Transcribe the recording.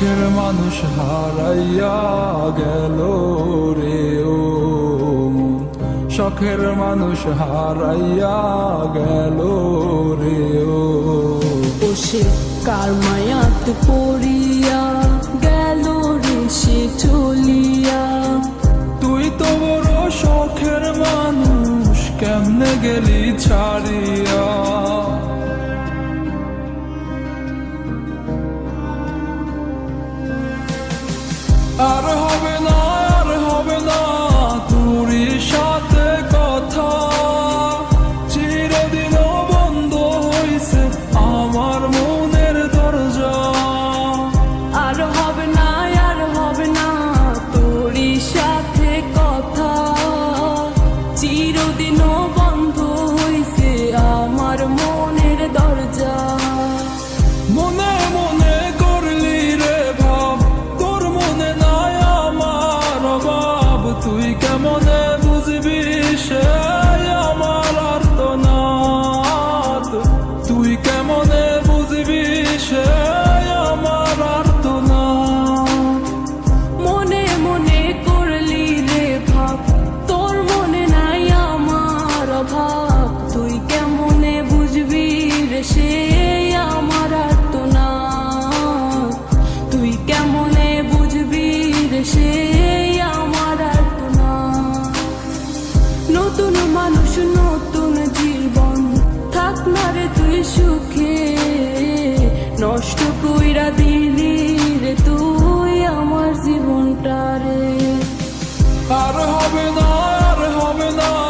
শখের মানুষ হারাইয়া গেল রে ও। শখের মানুষ হারাইয়া গেল রে ও সে কার মায়াত পড়িয়া মনে মনে করলি রে ভাব তোর মনে নাই আমার অভাব। তুই কেমনে সুখে নষ্ট কইরা দিলি রে তুই আমার জীবনটা রে। আর হবে না হবে না।